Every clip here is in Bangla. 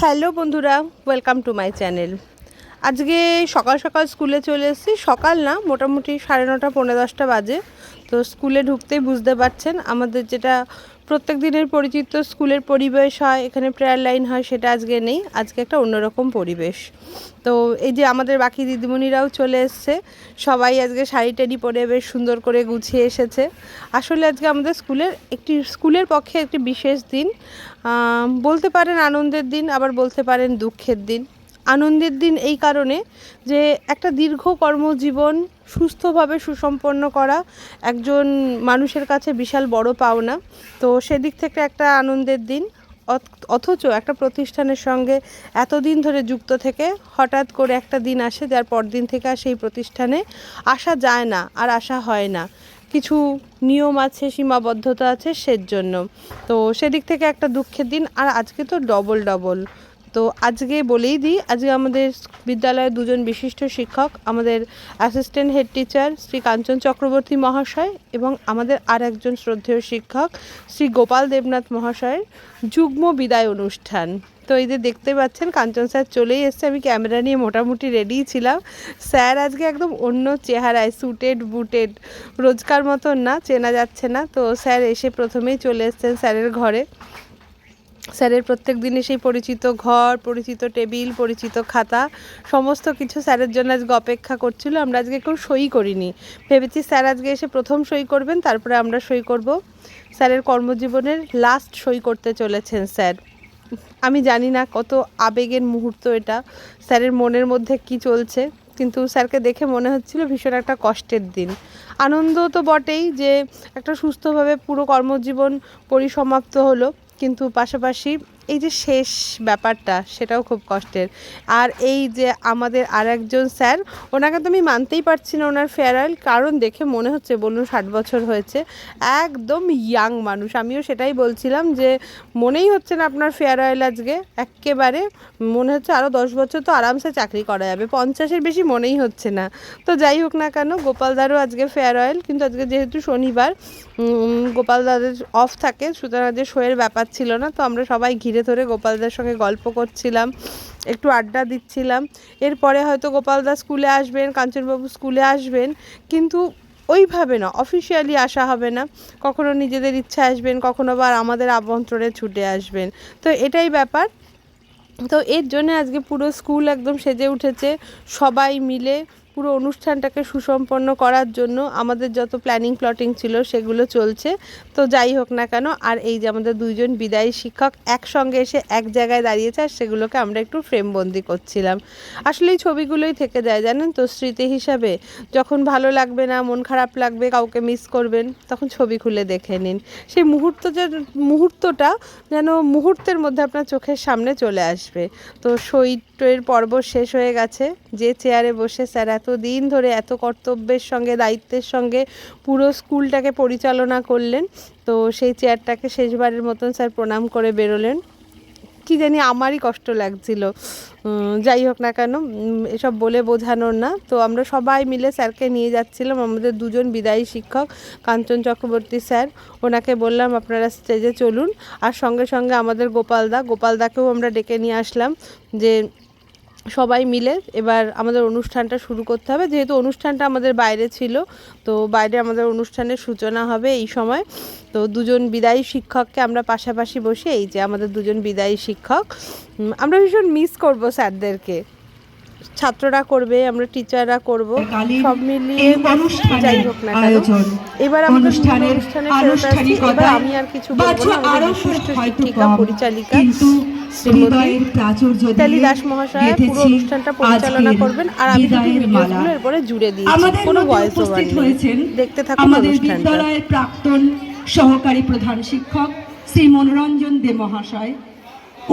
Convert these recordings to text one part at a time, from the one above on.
হ্যালো বন্ধুরা ওয়েলকাম টু মাই চ্যানেল আজকে সকাল সকাল স্কুলে চলে এসেছি। সকাল না, মোটামুটি সাড়ে নটা, পৌনে দশটা বাজে। তো স্কুলে ঢুকতেই বুঝতে পারছেন, আমাদের যেটা প্রত্যেক দিনের পরিচিত স্কুলের পরিবেশ হয়, এখানে প্রেয়ার লাইন হয়, সেটা আজকে নেই। আজকে একটা অন্যরকম পরিবেশ। তো এই যে আমাদের বাকি দিদিমণিরাও চলে এসছে, সবাই আজকে শাড়ি টাড়ি পরে বেশ সুন্দর করে গুছিয়ে এসেছে। আসলে আজকে আমাদের স্কুলের একটি, স্কুলের পক্ষে একটি বিশেষ দিন। বলতে পারেন আনন্দের দিন, আবার বলতে পারেন দুঃখের দিন। আনন্দের দিন এই কারণে যে একটা দীর্ঘ কর্মজীবন সুস্থভাবে সুসম্পন্ন করা একজন মানুষের কাছে বিশাল বড় পাওনা। তো সেদিক থেকে একটা আনন্দের দিন অথ- অথচ একটা প্রতিষ্ঠানের সঙ্গে এতদিন ধরে যুক্ত থেকে হঠাৎ করে একটা দিন আসে, যার পরদিন থেকে আর সেই প্রতিষ্ঠানে আসা যায় না, আর আসা হয় না। কিছু নিয়ম আছে, সীমাবদ্ধতা আছে সের জন্য তো সেদিক থেকে একটা দুঃখের দিন, আর আজকে তো ডবল ডবল তো আজকে বলেই দিই, আজকে আমাদের বিদ্যালয়ের দুজন বিশিষ্ট শিক্ষক, আমাদের assistant head teacher Shri Kanchan Chakraborty মহাশয় এবং আমাদের আর একজন শ্রদ্ধেয় শিক্ষক শ্রী গোপাল দেবনাথ মহাশয়ের যুগ্ম বিদায় অনুষ্ঠান। তো এই যে দেখতে পাচ্ছেন, কাঞ্চন স্যার চলেই এসছে। আমি ক্যামেরা নিয়ে মোটামুটি রেডিই ছিলাম। স্যার আজকে একদম অন্য চেহারায় সুটেড বুটেড রোজকার মতন না, চেনা যাচ্ছে না। তো স্যার এসে প্রথমেই চলে এসছেন স্যারের ঘরে। স্যারের প্রত্যেক দিনে সেই পরিচিত ঘর, পরিচিত টেবিল, পরিচিত খাতা, সমস্ত কিছু স্যারের জন্য আজকে অপেক্ষা করছিল। আমরা আজকে কেউ সই করিনি। ভেবেছি স্যার আজকে এসে প্রথম সই করবেন, তারপরে আমরা সই করব। স্যারের কর্মজীবনের লাস্ট সই করতে চলেছেন স্যার। আমি জানি না কত আবেগের মুহূর্ত এটা, স্যারের মনের মধ্যে কি চলছে, কিন্তু স্যারকে দেখে মনে হচ্ছিল ভীষণ একটা কষ্টের দিন। আনন্দ তো বটেই যে একটা সুস্থভাবে পুরো কর্মজীবন পরিসমাপ্ত হলো, কিন্তু পাশাপাশি এই যে শেষ ব্যাপারটা, সেটাও খুব কষ্টের। আর এই যে আমাদের আর একজন স্যার, ওনাকে তো আমি মানতেই পারছি না ওনার ফেয়ারওয়েল কারণ দেখে মনে হচ্ছে বলুন ষাট বছর হয়েছে। একদম ইয়াং মানুষ, আমিও সেটাই বলছিলাম যে মনেই হচ্ছে না আপনার ফেয়ারওয়েল আজকে একেবারে মনে হচ্ছে আরও দশ বছর তো আরামসে চাকরি করা যাবে, পঞ্চাশের বেশি মনেই হচ্ছে না। তো যাই হোক না কেন গোপালদারও আজকে ফেয়ারওয়েল কিন্তু আজকে যেহেতু শনিবার গোপালদাদের অফ থাকে, সুতরাং যে শোয়ের ব্যাপার ছিল না, তো আমরা সবাই ঘিরে ধরে গোপালদার সঙ্গে গল্প করছিলাম, একটু আড্ডা দিচ্ছিলাম। এরপরে হয়তো গোপালদা স্কুলে আসবেন, কাঞ্চনবাবু স্কুলে আসবেন, কিন্তু ওইভাবে না অফিসিয়ালি আসা হবে না। কখনো নিজেদের ইচ্ছা আসবেন, কখনো আবার আমাদের আমন্ত্রণে ছুটে আসবেন। তো এটাই ব্যাপার। তো এর জন্য আজকে পুরো স্কুল একদম সেজে উঠেছে। সবাই মিলে পুরো অনুষ্ঠানটাকে সুসম্পন্ন করার জন্য আমাদের যত প্ল্যানিং প্লটিং ছিল সেগুলো চলছে। তো যাই হোক না কেন, আর এই যে আমাদের দুইজন বিদায়ী শিক্ষক একসঙ্গে এসে এক জায়গায় দাঁড়িয়েছে, আর সেগুলোকে আমরা একটু ফ্রেমবন্দি করছিলাম। আসলে এই ছবিগুলোই থেকে যায়, জানেন তো? স্মৃতি হিসাবে যখন ভালো লাগবে না, মন খারাপ লাগবে, কাউকে মিস করবেন, তখন ছবি খুলে দেখে নিন। সেই মুহূর্ত যে, মুহূর্তটা যেন মুহূর্তের মধ্যে আপনার চোখের সামনে চলে আসবে। তো সইটের পর্ব শেষ হয়ে গেছে। যে চেয়ারে বসে স্যার এত দিন ধরে এত কর্তব্যের সঙ্গে, দায়িত্বের সঙ্গে পুরো স্কুলটাকে পরিচালনা করলেন। তো সেই চেয়ারটাকে শেষবারের মতন স্যার প্রণাম করে বেরোলেন। কি জানি আমারই কষ্ট লাগছিল। যাই হোক না কেন এসব বলে বোঝানোর না। তো আমরা সবাই মিলে স্যারকে নিয়ে যাচ্ছিলাম, আমাদের দুজন বিদায়ী শিক্ষক, কাঞ্চন চক্রবর্তী স্যার ওনাকে বললাম, আপনারা স্টেজে চলুন। আর সঙ্গে সঙ্গে আমাদের গোপালদা গোপালদাকেও আমরা ডেকে নিয়ে আসলাম যে সবাই মিলে এবার আমাদের অনুষ্ঠানটা শুরু করতে হবে। যেহেতু অনুষ্ঠানটা আমাদের বাইরে ছিল, তো বাইরে আমাদের অনুষ্ঠানের সূচনা হবে এই সময়। তো দুজন বিদায়ী শিক্ষককে আমরা পাশাপাশি বসে এই যে আমাদের দুজন বিদায়ী শিক্ষক আমরা ভীষণ মিস করব স্যারদেরকে। ছাত্ররা করবে আমরা টিচাররা করব। সব মিলিয়ে যাই হোক না কেন এবার আমরা অনুষ্ঠানের অনুষ্ঠানে ফেরত আসছি। এবার আমি আর কিছু বলব না আমাদের বিশিষ্ট শিক্ষিকা পরিচালিকা দাস মহাশয় পুরো অনুষ্ঠানটা পরিচালনা করবেন। আর আমি ভিডিওগুলো এরপরে জুড়ে দিয়েছি কোনো ভয়েস ওভার হয়েছেন দেখতে থাকুন আমাদের অনুষ্ঠানটা। প্রাক্তন সহকারী প্রধান শিক্ষক শ্রী মনোরঞ্জন দে মহাশয়।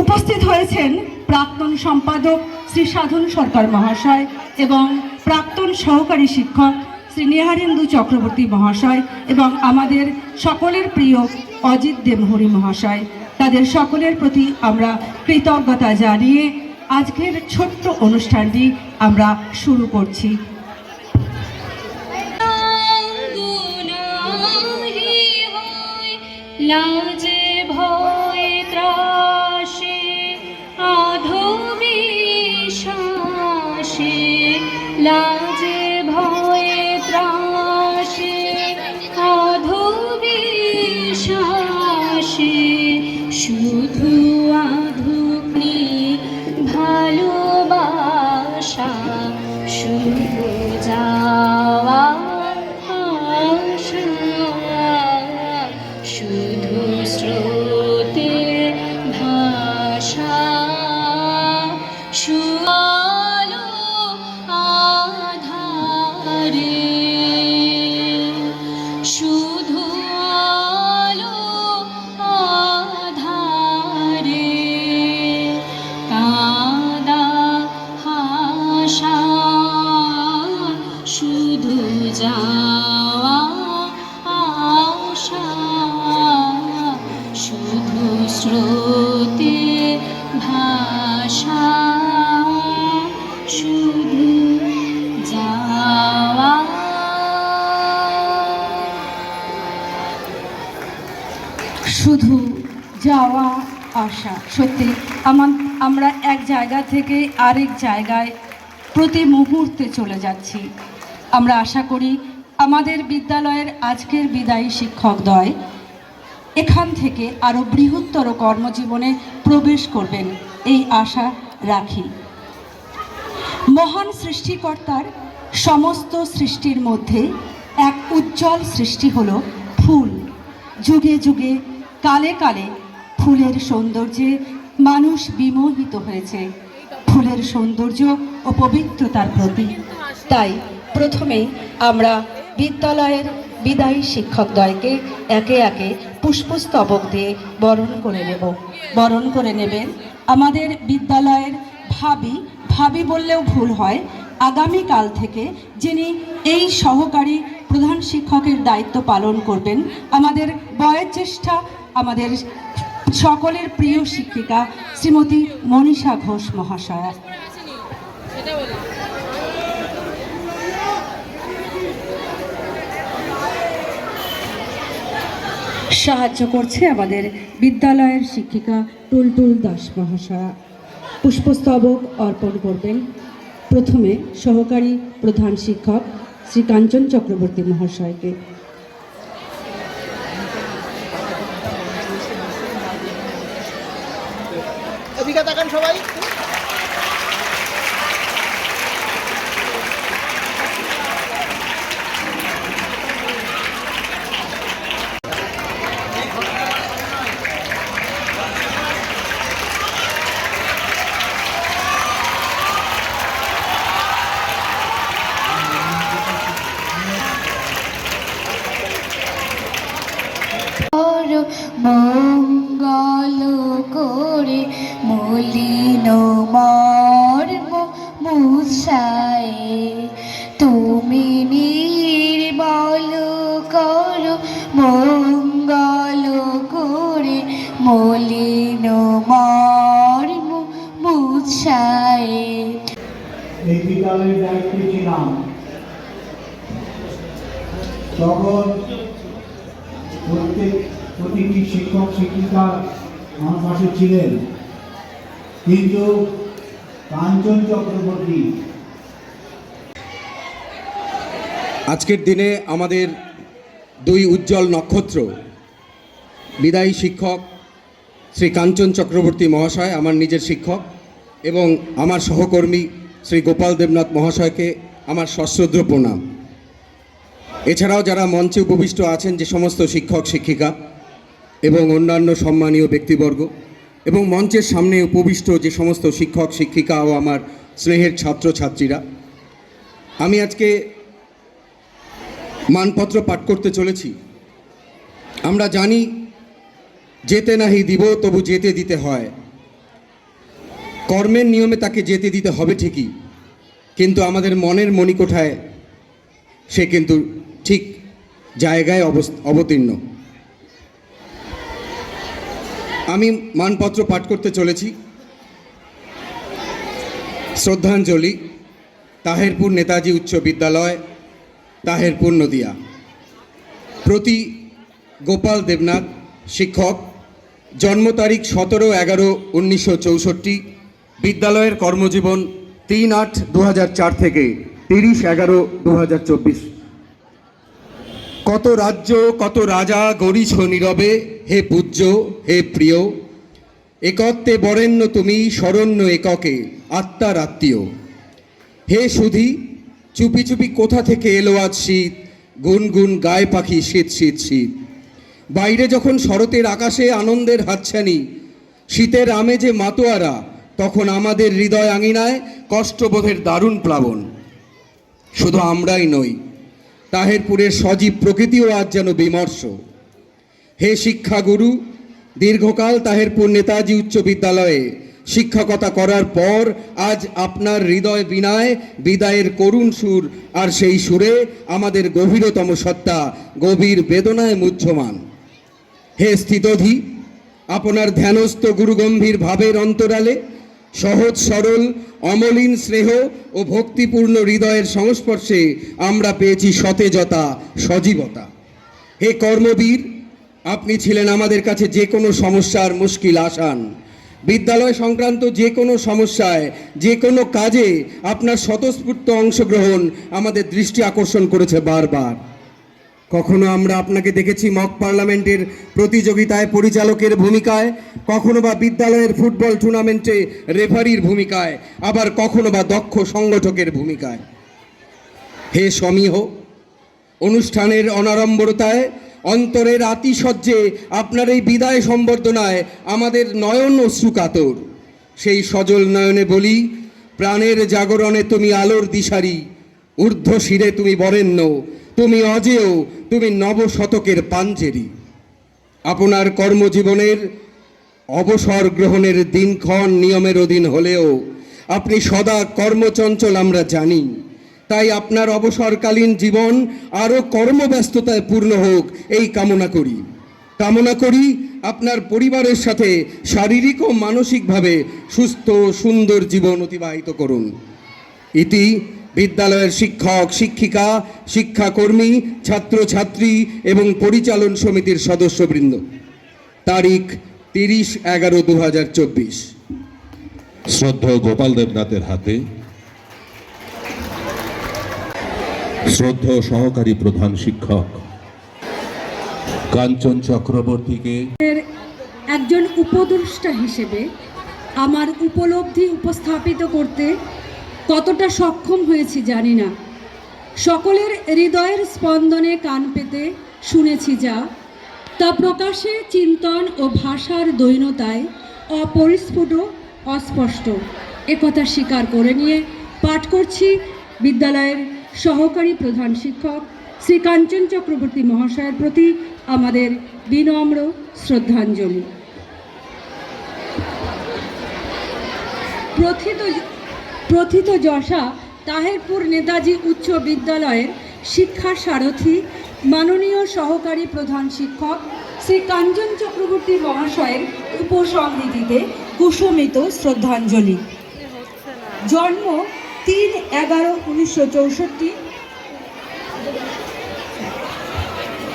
উপস্থিত হয়েছেন প্রাক্তন সম্পাদক শ্রী সাধন সরকার মহাশয় এবং প্রাক্তন সহকারী শিক্ষক শ্রী নেহারেন্দু চক্রবর্তী মহাশয় এবং আমাদের সকলের প্রিয় অজিত দেবহরি মহাশয়। তাদের সকলের প্রতি আমরা কৃতজ্ঞতা জানিয়ে আজকের ছোট্ট অনুষ্ঠানটি আমরা শুরু করছি। লাজে ভয়ে লাজে আসা সত্যি আমার আমরা এক জায়গা থেকে আরেক জায়গায় প্রতি মুহূর্তে চলে যাচ্ছি। আমরা আশা করি আমাদের বিদ্যালয়ের আজকের বিদায়ী শিক্ষকদ্বয় এখান থেকে আরও বৃহত্তর কর্মজীবনে প্রবেশ করবেন এই আশা রাখি। মহান সৃষ্টিকর্তার সমস্ত সৃষ্টির মধ্যে এক উজ্জ্বল সৃষ্টি হলো ফুল। যুগে যুগে, কালে কালে ফুলের সৌন্দর্যে মানুষ বিমোহিত হয়েছে। ফুলের সৌন্দর্য ও পবিত্রতার প্রতি। তাই প্রথমেই আমরা বিদ্যালয়ের বিদায়ী শিক্ষকদ্বয়কে একে একে পুষ্পস্তবক দিয়ে বরণ করে নেব। বরণ করে নেবেন আমাদের বিদ্যালয়ের ভাবি। ভাবি বললেও ভুল হয়, আগামীকাল থেকে যিনি এই সহকারী প্রধান শিক্ষকের দায়িত্ব পালন করবেন, আমাদের বয়োজ্যেষ্ঠা, আমাদের সকলের প্রিয় শিক্ষিকা শ্রীমতী মনীষা ঘোষ মহাশয়া। সাহায্য করছে আমাদের বিদ্যালয়ের শিক্ষিকা টুলটুল দাস মহাশয়া। পুষ্পস্তবক অর্পণ করবেন। প্রথমে সহকারী প্রধান শিক্ষক শ্রী কাঞ্চন চক্রবর্তী মহাশয়কে। মুছায় তুমি নির্মল কর, মঙ্গল করে মলিন মর্ম মুছায়। এই বিদ্যালয়ের দায়িত্বে ছিলাম তখন প্রত্যেক প্রতিটি শিক্ষক, শিক্ষিকা আমার পাশে ছিলেন। কিন্তু কাঞ্চন চক্রবর্তী আজকের দিনে আমাদের দুই উজ্জ্বল নক্ষত্র, বিদায়ী শিক্ষক শ্রী কাঞ্চন চক্রবর্তী মহাশয়, আমার নিজের শিক্ষক, এবং আমার সহকর্মী শ্রী গোপাল দেবনাথ মহাশয়কে আমার সশ্রদ্ধ প্রণাম। এছাড়াও যারা মঞ্চে উপবিষ্ট আছেন যে সমস্ত শিক্ষক, শিক্ষিকা, এবং অন্যান্য সম্মানীয় ব্যক্তিবর্গ, এবং মঞ্চের সামনে উপবিষ্ট যে সমস্ত শিক্ষক, শিক্ষিকা ও আমার স্নেহের ছাত্রছাত্রীরা, আমি আজকে মানপত্র পাঠ করতে চলেছি। আমরা জানি, যেতে নাহি দিব, তবু যেতে দিতে হয়। কর্মের নিয়মে তাকে যেতে দিতে হবে ঠিকই, কিন্তু আমাদের মনের মণিকোঠায় সে কিন্তু ঠিক জায়গায় অবতীর্ণ। আমি মানপত্র পাঠ করতে চলেছি। শ্রদ্ধাঞ্জলি, তাহেরপুর নেতাজি উচ্চ বিদ্যালয় তাহেরপুর নদিয়া প্রতি গোপাল দেবনাথ, শিক্ষক, জন্ম তারিখ সতেরো এগারো উনিশশো চৌষট্টি, বিদ্যালয়ের কর্মজীবন তিন আট দু থেকে তিরিশ এগারো দু কত রাজ্য, কত রাজা গরিছ নীরবে, হে পূজ্য, হে প্রিয়, একত্বে বরেণ্য তুমি, শরণ্য এককে, আত্মার আত্মীয়। হে সুধি চুপি চুপি কোথা থেকে এলো আজ শীত? গুনগুন গায়ে পাখি শীত শীত শীত। বাইরে যখন শরতের আকাশে আনন্দের হাতছানি, শীতের আমেজে মাতোয়ারা, তখন আমাদের হৃদয় আঙিনায় কষ্টবোধের দারুণ প্লাবন। শুধু আমরাই নই, তাহেরপুরের সজীব প্রকৃতিও আজ যেন বিমর্ষ। হে শিক্ষাগুরু, দীর্ঘকাল তাহেরপুর নেতাজি উচ্চ বিদ্যালয়ে শিক্ষকতা করার পর আজ আপনার হৃদয় বিনায়, বিদায়ের করুণ সুর আর সেই সুরে আমাদের গভীরতম সত্তা, গভীর বেদনায় মুহ্যমান। হে স্থিতধি, আপনার ধ্যানস্থ গুরুগম্ভীর ভাবের অন্তরালে, সহজ সরল, অমলিন স্নেহ ও ভক্তিপূর্ণ হৃদয়ের সংস্পর্শে আমরা পেয়েছি সতেজতা, সজীবতা। হে কর্মবীর, আপনি ছিলেন আমাদের কাছে যে কোনো সমস্যার মুশকিল আসান। বিদ্যালয় সংক্রান্ত যে কোনো সমস্যায়, যে কোনো কাজে আপনার স্বতঃস্ফূর্ত অংশগ্রহণ আমাদের দৃষ্টি আকর্ষণ করেছে বারবার। কখনো আমরা আপনাকে দেখেছি মক পার্লামেন্টের প্রতিযোগিতায় পরিচালকের ভূমিকায়, কখনো বা বিদ্যালয়ের ফুটবল টুর্নামেন্টে রেফারির ভূমিকায়, আবার কখনো বা দক্ষ সংগঠকের ভূমিকায়। হে সমীহ অনুষ্ঠানের অনাড়ম্বরতায় অন্তরের আতিশয্যে আপনার এই বিদায় সম্বর্ধনায় আমাদের নয়ন অশ্রু কাতর। সেই সজল নয়নে বলি, প্রাণের জাগরণে তুমি আলোর দিশারি ঊর্ধ্ব শিরে তুমি বরেণ্য, তুমি অজেয়, তুমি নবশতকের পাঞ্জেরি। আপনার কর্মজীবনের অবসর গ্রহণের দিনক্ষণ নিয়মের অধীন হলেও, আপনি সদা কর্মচঞ্চল আমরা জানি। তাই আপনার অবসরকালীন জীবন আরও কর্মব্যস্ততায় পূর্ণ হোক, এই কামনা করি। কামনা করি আপনার পরিবারের সাথে শারীরিক ও মানসিকভাবে সুস্থ, সুন্দর জীবন অতিবাহিত করুন। ইতি বিদ্যালয়ের শিক্ষক, শিক্ষিকা, শিক্ষাকর্মী, ছাত্রছাত্রী এবং পরিচালন সমিতির সদস্যবৃন্দ। তারিখ তিরিশ এগারো দু শ্রদ্ধেয় গোপাল দেবনাথের হাতে শ্রদ্ধেয় সহকারী প্রধান শিক্ষক কাঞ্চন চক্রবর্তীকে একজন উপদেষ্টা হিসেবে আমার উপলব্ধি উপস্থাপিত করতে কতটা সক্ষম হয়েছি জানি না। সকলের হৃদয়ের স্পন্দনে কান পেতে শুনেছি যা তা প্রকাশে চিন্তন ও ভাষার দৈনতায় অপরিস্ফুট অস্পষ্ট। একথা স্বীকার করে নিয়ে পাঠ করছি বিদ্যালয়ের সহকারী প্রধান শিক্ষক শ্রী কাঞ্চন চক্রবর্তী মহাশয়ের প্রতি আমাদের বিনম্র শ্রদ্ধাঞ্জলি। প্রথিত প্রথিত যশা তাহেরপুর নেতাজি উচ্চ বিদ্যালয়ের শিক্ষা সারথী, মাননীয় সহকারী প্রধান শিক্ষক শ্রী কাঞ্চন চক্রবর্তী মহাশয়ের উপসংহতিতে কুসুমিত শ্রদ্ধাঞ্জলি। জন্ম তিন এগারো উনিশশো চৌষট্টি।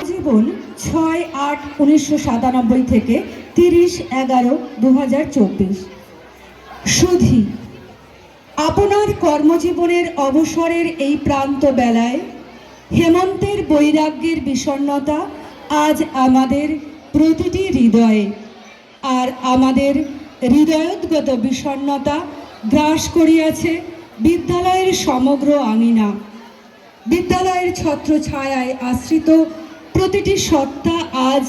জীবন ছয় আট উনিশশো সাতানব্বই থেকে তিরিশ এগারো দু হাজার চব্বিশ। সুধি, আপনার কর্মজীবনের অবসরের এই প্রান্ত বেলায় হেমন্তের বৈরাগ্যের বিষণ্ণতা আজ আমাদের প্রতিটি হৃদয়ে, আর আমাদের হৃদয়োদ্গত বিষণ্ণতা গ্রাস করিয়াছে বিদ্যালয়ের সমগ্র আঙিনা, বিদ্যালয়ের ছত্র ছত্রছায়ায় আশ্রিত প্রতিটি সত্তা আজ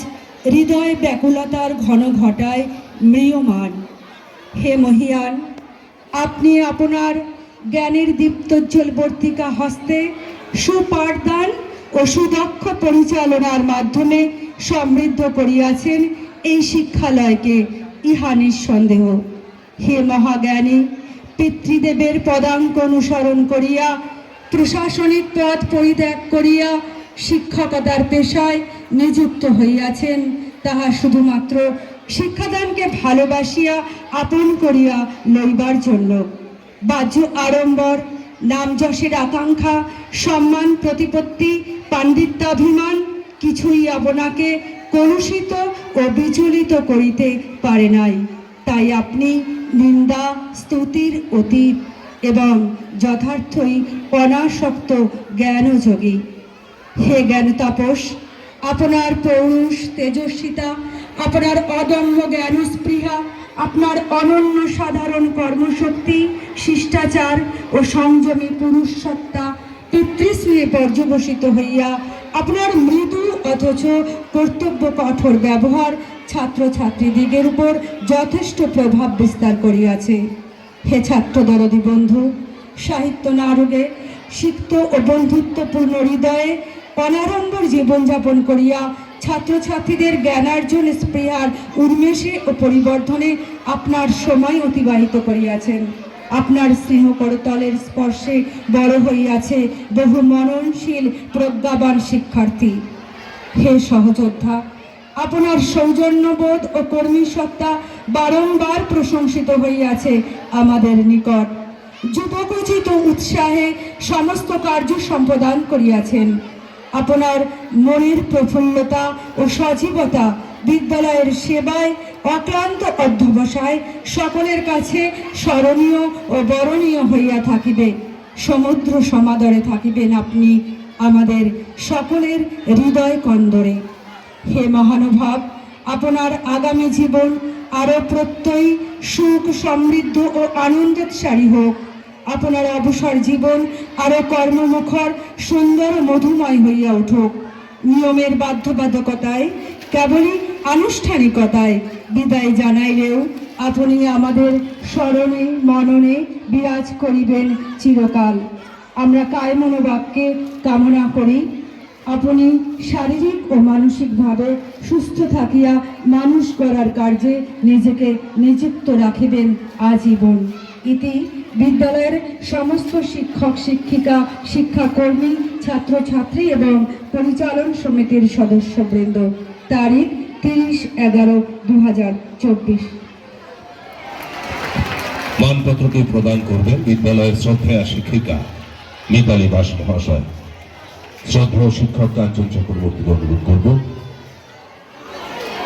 হৃদয় ব্যাকুলতার ঘন ঘটায় ম্রিয়মান। হে মহিয়ান, আপনি আপনার জ্ঞানের দীপ্তোজ্জ্বল বর্তিকা হস্তে সুপাঠদান ও সুদক্ষ পরিচালনার মাধ্যমে সমৃদ্ধ করিয়াছেন এই শিক্ষালয়কে ইহা নিঃসন্দেহ। হে মহাজ্ঞানী পিতৃদেবের পদাঙ্ক অনুসরণ করিয়া, প্রশাসনিক পদ পরিত্যাগ করিয়া, শিক্ষকতার পেশায় নিযুক্ত হইয়াছেন। তাহা শুধুমাত্র শিক্ষাদানকে ভালোবাসিয়া আপন করিয়া লইবার জন্য। বাহ্য আড়ম্বর নাম যশের আকাঙ্ক্ষা, সম্মান, প্রতিপত্তি, পাণ্ডিত্যাভিমান কিছুই আপনাকে কলুষিত ও বিচলিত করিতে পারে নাই। তাই আপনি নিন্দা, স্তুতির অতীত এবং যথার্থই অনাসক্ত জ্ঞানযোগী। হে জ্ঞান তাপস আপনার পৌরুষ তেজস্বিতা, আপনার অদম্য জ্ঞান স্পৃহা আপনার অনন্য সাধারণ কর্মশক্তি, শিষ্টাচার ও সংযমী পুরুষ সত্তা পিতৃস্নেহে পর্যবসিত হইয়া আপনার মৃদু অথচ কর্তব্য কঠোর ব্যবহার ছাত্রছাত্রীদিগের উপর যথেষ্ট প্রভাব বিস্তার করিয়াছে। হে ছাত্র দরদি বন্ধু, সাহিত্য নারুগে সিক্ত ও বন্ধুত্বপূর্ণ হৃদয়ে অনাড়ম্বর জীবনযাপন করিয়া ছাত্রছাত্রীদের জ্ঞানার্জন, স্পৃহার উন্মেষে ও পরিবর্ধনে আপনার সময় অতিবাহিত করিয়াছেন। আপনার স্নেহ করতলের স্পর্শে বড় হইয়াছে বহু মননশীল, প্রজ্ঞাবান শিক্ষার্থী। হে সহযোদ্ধা আপনার সৌজন্যবোধ ও কর্মী সত্তা বারংবার প্রশংসিত হইয়াছে আমাদের নিকট। যুবকোচিত উৎসাহে সমস্ত কার্য সম্পাদন করিয়াছেন। আপনার মনের প্রফুল্লতা ও সজীবতা বিদ্যালয়ের সেবায় অক্লান্ত অধ্যবসায় সকলের কাছে স্মরণীয় ও বরণীয় হইয়া থাকিবে। সমুদ্র সমাদরে থাকিবেন আপনি আমাদের সকলের হৃদয় কন্দরে হে মহানুভব, আপনার আগামী জীবন আরও প্রত্যয়ী, সুখ, সমৃদ্ধ ও আনন্দোৎসারী হোক। আপনার অবসর জীবন আরও কর্মমুখর, সুন্দর, মধুময় হইয়া উঠুক। নিয়মের বাধ্যবাধকতায়, কেবলই আনুষ্ঠানিকতায় বিদায় জানাইলেও আপনি আমাদের স্মরণে, মননে বিরাজ করিবেন চিরকাল। আমরা কায় মনোবাক্যে কামনা করি। আপনি শারীরিক ও মানসিকভাবে সুস্থ থাকিয়া মানুষ করার কার্যে নিজেকে নিযুক্ত রাখিবেন আজীবন। ইতি বিদ্যালয়ের সমস্ত শিক্ষক, শিক্ষিকা, শিক্ষাকর্মী, ছাত্রছাত্রী এবং পরিচালন সমিতির সদস্যবৃন্দ। তারিখ তিরিশ এগারো দু হাজার চব্বিশ। মানপত্রটি প্রদান করবেন বিদ্যালয়ের শ্রদ্ধেয়া শিক্ষিকা মিতালি দাস মহাশয়। শ্রদ্ধেয় শিক্ষক কাঞ্চন চক্রবর্তীকে অনুরোধ করব।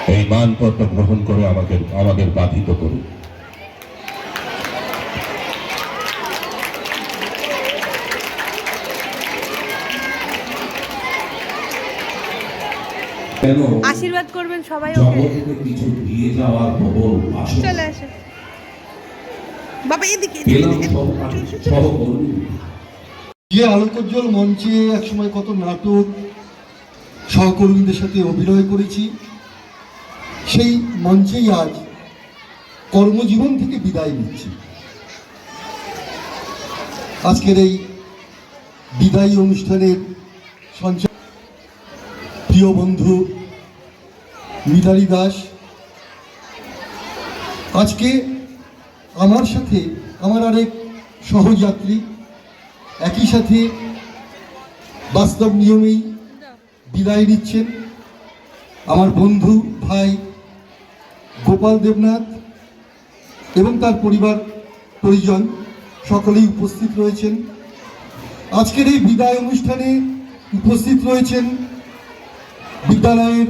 এই মানপত্র গ্রহণ করে আমাকে আমাদের বাধিত করুন। আশীর্বাদ করবেন সবাই ওকে। কিছু দিয়ে যাওয়ার প্রবল চলে আসে বাবা এদিকে এদিকে, পেলাম এদিকে। সহ- সহকর্মী যে আলোকোজ্জ্বল মঞ্চে একসময় কত নাটক সহকর্মীদের সাথে অভিনয় করেছি, সেই মঞ্চেই আজ কর্মজীবন থেকে বিদায় নিচ্ছি। আজকের এই বিদায়ী অনুষ্ঠানের সঞ্চার প্রিয় বন্ধু মিতালি দাস। আজকে আমার সাথে আমার আরেক সহযাত্রী একই সাথে বাস্তব নিয়মেই বিদায় নিচ্ছেন আমার বন্ধু ভাই গোপাল দেবনাথ এবং তার পরিবার, পরিজন সকলেই উপস্থিত রয়েছেন। আজকের এই বিদায় অনুষ্ঠানে উপস্থিত রয়েছেন বিদ্যালয়ের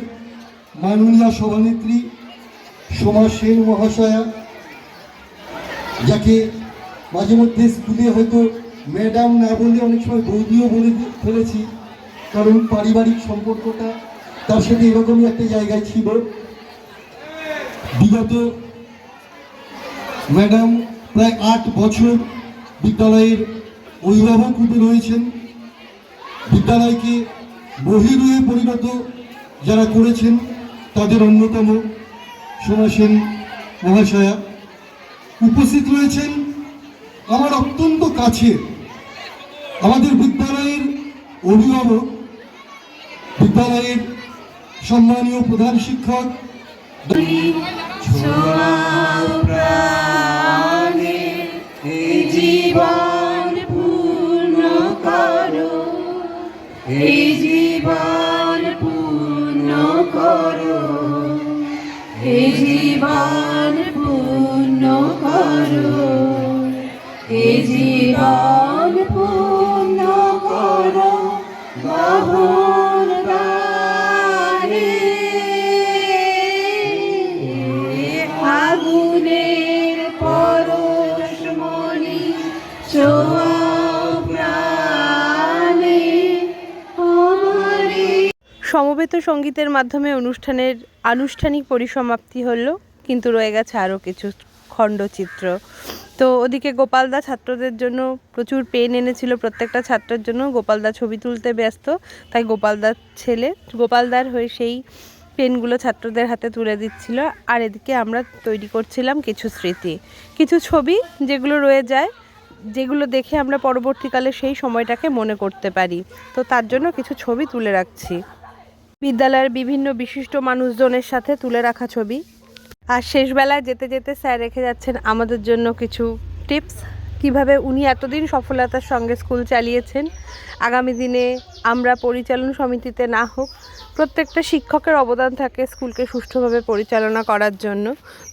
মাননীয় সভানেত্রী সোমা সেন মহাশয়া, যাকে মাঝে মধ্যে স্কুলে হয়তো ম্যাডাম না বলে অনেক সময় বৌদিও বলে ফেলেছি। কারণ পারিবারিক সম্পর্কটা তার সাথে এরকমই একটা জায়গায় ছিল। বিগত ম্যাডাম প্রায় আট বছর বিদ্যালয়ের অভিভাবক রূপে রয়েছেন। বিদ্যালয়কে বহিরুয়ে পরিণত যারা করেছেন, তাদের অন্যতম সোমা সেন মহাশয়া। উপস্থিত রয়েছেন আমার অত্যন্ত কাছে আমাদের বিদ্যালয়ের অভিভাবক বিদ্যালয়ের সম্মানীয় প্রধান শিক্ষক জীবন পূর্ণ করো। এই জীবন সমবেত সঙ্গীতের মাধ্যমে অনুষ্ঠানের আনুষ্ঠানিক পরিসমাপ্তি হলো, কিন্তু রয়ে গেছে আরও কিছু খণ্ডচিত্র। তো ওদিকে গোপালদা ছাত্রদের জন্য প্রচুর পেন এনেছিল, প্রত্যেকটা ছাত্রের জন্য। গোপালদা ছবি তুলতে ব্যস্ত, তাই গোপালদার ছেলে গোপালদার হয়ে সেই পেনগুলো ছাত্রদের হাতে তুলে দিচ্ছিল। আর এদিকে আমরা তৈরি করছিলাম কিছু স্মৃতি। কিছু ছবি যেগুলো রয়ে যায়, যেগুলো দেখে আমরা পরবর্তীকালে সেই সময়টাকে মনে করতে পারি। তো তার জন্য কিছু ছবি তুলে রাখছি। বিদ্যালয়ের বিভিন্ন বিশিষ্ট মানুষজনের সাথে তুলে রাখা ছবি। আর শেষবেলায় যেতে যেতে স্যার রেখে যাচ্ছেন আমাদের জন্য কিছু টিপস। কীভাবে উনি এতদিন সফলতার সঙ্গে স্কুল চালিয়েছেন, আগামী দিনে আমরা পরিচালন সমিতিতে না হোক, প্রত্যেকটা শিক্ষকের অবদান থাকে স্কুলকে সুষ্ঠুভাবে পরিচালনা করার জন্য।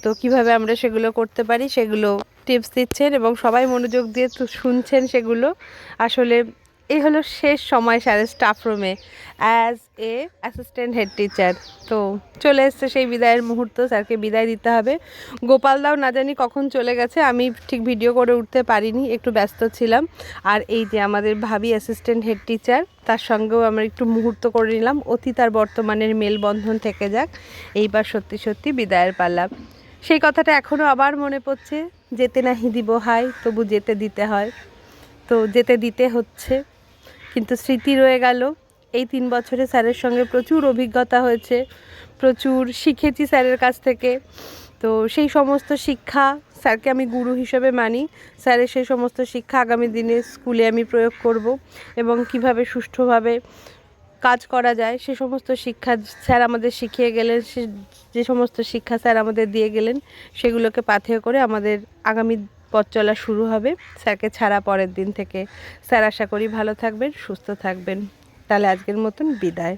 তো কীভাবে আমরা সেগুলো করতে পারি, সেগুলো টিপস দিচ্ছেন এবং সবাই মনোযোগ দিয়ে শুনছেন সেগুলো। আসলে এই হলো শেষ সময় স্যারের staff room as a assistant head teacher তো চলে এসছে সেই বিদায়ের মুহূর্ত, স্যারকে বিদায় দিতে হবে। গোপালদাও না জানি কখন চলে গেছে, আমি ঠিক ভিডিও করে উঠতে পারিনি, একটু ব্যস্ত ছিলাম। আর এই যে আমাদের ভাবি অ্যাসিস্ট্যান্ট হেড টিচার তার সঙ্গেও আমরা একটু মুহূর্ত করে নিলাম। অতীত আর বর্তমানের মেলবন্ধন থেকে যাক, এইবার সত্যি সত্যি বিদায়ের পালা। সেই কথাটা এখনও আবার মনে পড়ছে, যেতে নাহি দিব হাই তবু যেতে দিতে হয়। তো যেতে দিতে হচ্ছে। কিন্তু স্মৃতি রয়ে গেল। এই তিন বছরে স্যারের সঙ্গে প্রচুর অভিজ্ঞতা হয়েছে, প্রচুর শিখেছি স্যারের কাছ থেকে। তো সেই সমস্ত শিক্ষা স্যারকে আমি গুরু হিসেবে মানি। স্যারের সেই সমস্ত শিক্ষা আগামী দিনে স্কুলে আমি প্রয়োগ করব এবং কীভাবে সুষ্ঠুভাবে কাজ করা যায়, সে সমস্ত শিক্ষা স্যার আমাদের শিখিয়ে গেলেন, সে যে সমস্ত শিক্ষা স্যার আমাদের দিয়ে গেলেন, সেগুলোকে পাথেয় করে আমাদের আগামী পথ চলা শুরু হবে। স্যারকে ছাড়া পরের দিন থেকে স্যার আশা করি ভালো থাকবেন, সুস্থ থাকবেন। তাহলে আজকের মতন বিদায়।